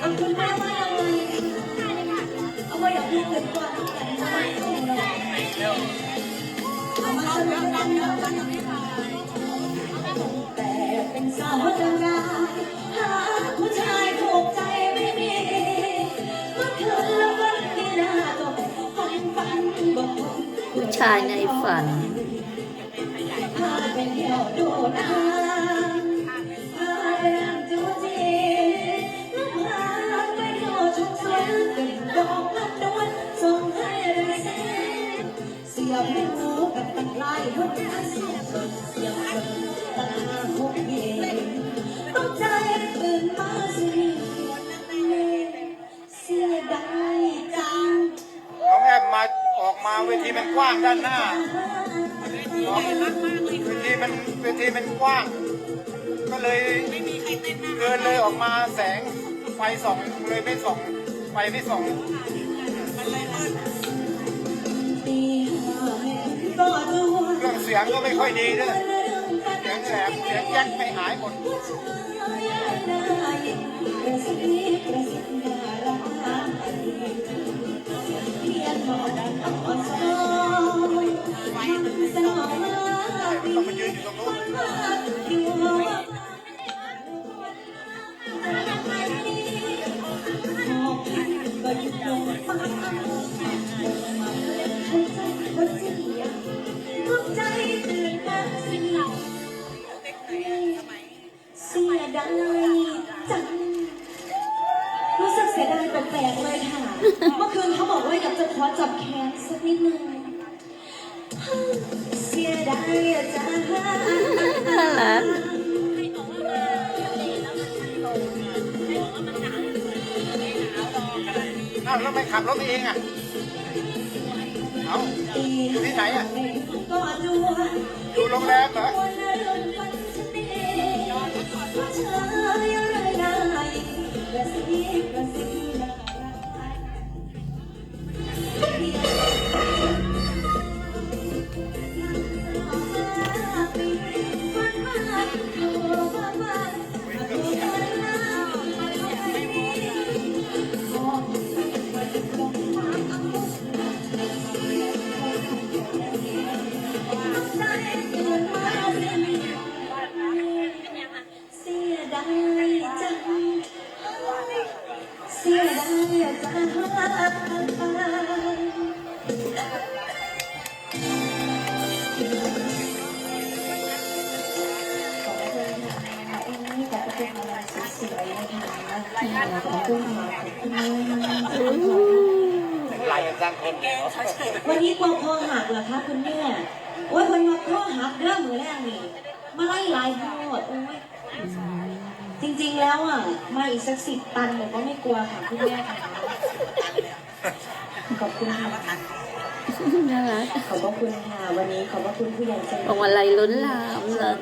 เอาคุณแม่ว่ายังไงเอาไว้อย่างที่เกิดก่อนกันทำไมต้องเราเอามาสนุกกันแต่เป็นสาวจะร้าหาผู้ชายถูกใจไม่มีเมื่อคืนล้ววันที่หน้าตกฝันฝันบอกผู้ชายในฝันพาไปเที่ยวดูนัง น้องแอมมาออกมาเวทีมันกว้างด้านหน้าเวทีมันเวทีมันกว้าง ก็เลยเกินเลยออกมาแสงไฟส่องเลยไม่ส่องไฟไม่ส่องตี งก็ไม่ค่อยดีด้วยเสียงแหลมเสียงแจ็คไม่หายหมด จังรู้สึกเสียดายแปลกๆเลยค่ะ เมื่อคืนเขาบอกว่าอยากจะขอจับแขนสักนิดนึงเสียดายจังน่ารักอ้าวแล้วไม่ขับรถเองอะ เอาอยู่ที่ไหนอะ ก็ดูอยู่โรงแรมเหรอ เมากไหลกันสร้างคนเนี่ยวันนี้กลัวคอหักเหรอคะคุณแม่โอ้ยคนมาคอหักเรื่องมือแรกนี่มาไล่ลายโหดโอ้ย จริงๆแล้วอะมาอีกสักสิบตันหนูก็ไม่กลัวค่ะคุณแม่ค่ะขอบคุณค่ะน่ารักขอบพระคุณค่ะวันนี้ขอบพระคุณผู้ใหญ่ใจพวงมาลัยล้นหลามเลยค่ะ